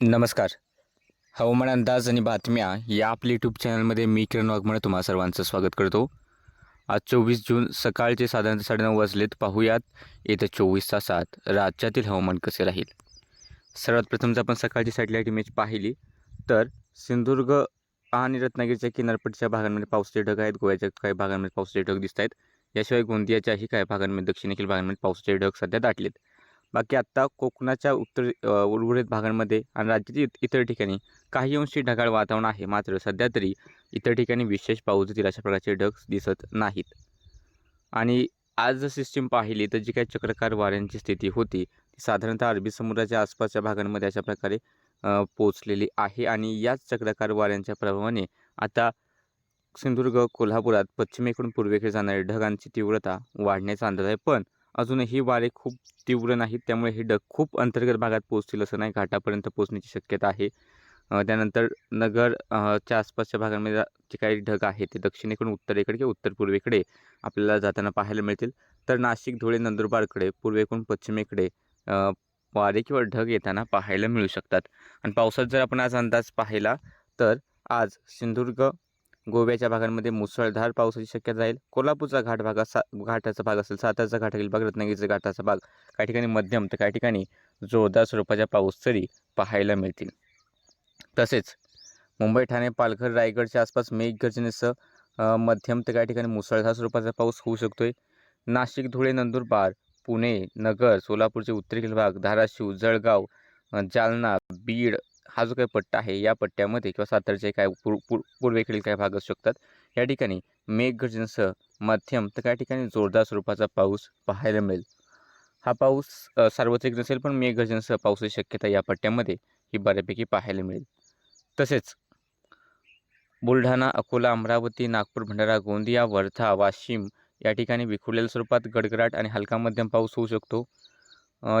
नमस्कार. हवामान अंदाज आणि बातम्या या आपल्या यूट्यूब चॅनलमध्ये मी किरण वाघमळे तुम्हा सर्वांचं स्वागत करतो. आज चोवीस जून सकाळचे साधारणतः साडेनऊ वाजलेत. पाहूयात येत्या चोवीस तासात राज्यातील हवामान कसे राहील. सर्वात प्रथम जर आपण सकाळची सॅटेलाईट इमेज पाहिली. तर सिंधुदुर्ग आणि रत्नागिरीच्या किनारपट्टीच्या भागांमध्ये पावसाचे ढग आहेत. गोव्याच्या काही भागांमध्ये पावसाचे ढग दिसत आहेत याशिवाय गोंदियाच्याही काही भागांमध्ये दक्षिणेकडील भागांमध्ये पावसाचे ढग सध्या दाटलेत. बाकी आत्ता कोकणाच्या उत्तर उर्वरित भागांमध्ये आणि राज्यातील इतर ठिकाणी काही अंशी ढगाळ वातावरण आहे. मात्र सध्या तरी इतर ठिकाणी विशेष पाऊस देतील अशा प्रकारचे ढग दिसत नाहीत. आणि आज जर सिस्टीम पाहिली तर जी काही चक्रकार वाऱ्यांची स्थिती होती ती साधारणतः अरबी समुद्राच्या आसपासच्या भागांमध्ये अशा प्रकारे पोचलेली आहे. आणि याच चक्रकार वाऱ्यांच्या प्रभावाने आता सिंधुदुर्ग कोल्हापुरात पश्चिमेकडून पूर्वेकडे जाणाऱ्या ढगांची तीव्रता वाढण्याचा अंदाज आहे. पण अजूनही वारे खूप तीव्र नाहीत. त्यामुळे हे ढग खूप अंतर्गत भागात पोहोचतील असं नाही. घाटापर्यंत पोहोचण्याची शक्यता आहे. त्यानंतर नगर च्या आसपासच्या भागांमध्ये जे काही ढग आहे ते दक्षिणेकडून उत्तरेकडे किंवा उत्तर पूर्वेकडे आपल्याला जाताना पाहायला मिळतील. तर नाशिक धुळे नंदुरबारकडे पूर्वेकडून पश्चिमेकडे वारे किंवा ढग येताना पाहायला मिळू शकतात. आणि पावसात जर आपण आज अंदाज पाहिला तर आज सिंधुदुर्ग गोव्याच्या भागांमध्ये मुसळधार पावसाची शक्यता राहील. कोल्हापूरचा घाट भाग सा घाटाचा भाग असेल सातारचा घाटातील भाग रत्नागिरीचा घाटाचा भाग काही ठिकाणी मध्यम तर काही ठिकाणी जोरदार स्वरूपाच्या पाऊस तरी पाहायला मिळतील. तसेच मुंबई ठाणे पालघर रायगडच्या आसपास मेघगर्जनेसह मध्यम तर काही ठिकाणी मुसळधार स्वरूपाचा पाऊस होऊ शकतो आहे नाशिक धुळे नंदुरबार पुणे नगर सोलापूरचे उत्तरेकडील भाग धाराशिव जळगाव जालना बीड हा जो काही पट्टा आहे या पट्ट्यामध्ये किंवा सातारचे काय पूर पूर पूर्वेकडील काही भाग असू शकतात. या ठिकाणी मेघगर्जनेसह मध्यम तर काही ठिकाणी जोरदार स्वरूपाचा पाऊस पाहायला मिळेल. हा पाऊस सार्वत्रिक नसेल पण मेघगर्जनेसह पावसाची शक्यता या पट्ट्यामध्ये ही बऱ्यापैकी पाहायला मिळेल. तसेच बुलढाणा अकोला अमरावती नागपूर भंडारा गोंदिया वर्धा वाशिम या ठिकाणी विखुरलेल्या स्वरूपात गडगडाट आणि हलका मध्यम पाऊस होऊ शकतो.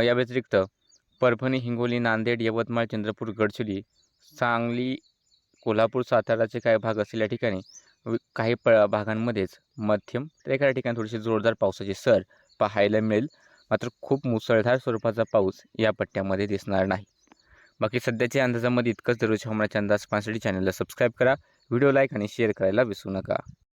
या व्यतिरिक्त परभणी हिंगोली नांदेड यवतमाळ चंद्रपूर गडचिरोली सांगली कोल्हापूर साताराचे काही भाग असलेल्या या ठिकाणी काही प भागांमध्येच मध्यम तर एखाद्या ठिकाणी थोडीशी जोरदार पावसाची सर पाहायला मिळेल. मात्र खूप मुसळधार स्वरूपाचा पाऊस या पट्ट्यामध्ये दिसणार नाही. बाकी सध्याच्या अंदाजामध्ये इतकंच. दररोज हवामानाचे अंदाज पाहण्यासाठी चॅनलला सबस्क्राईब करा. व्हिडिओ लाईक आणि शेअर करायला विसरू नका.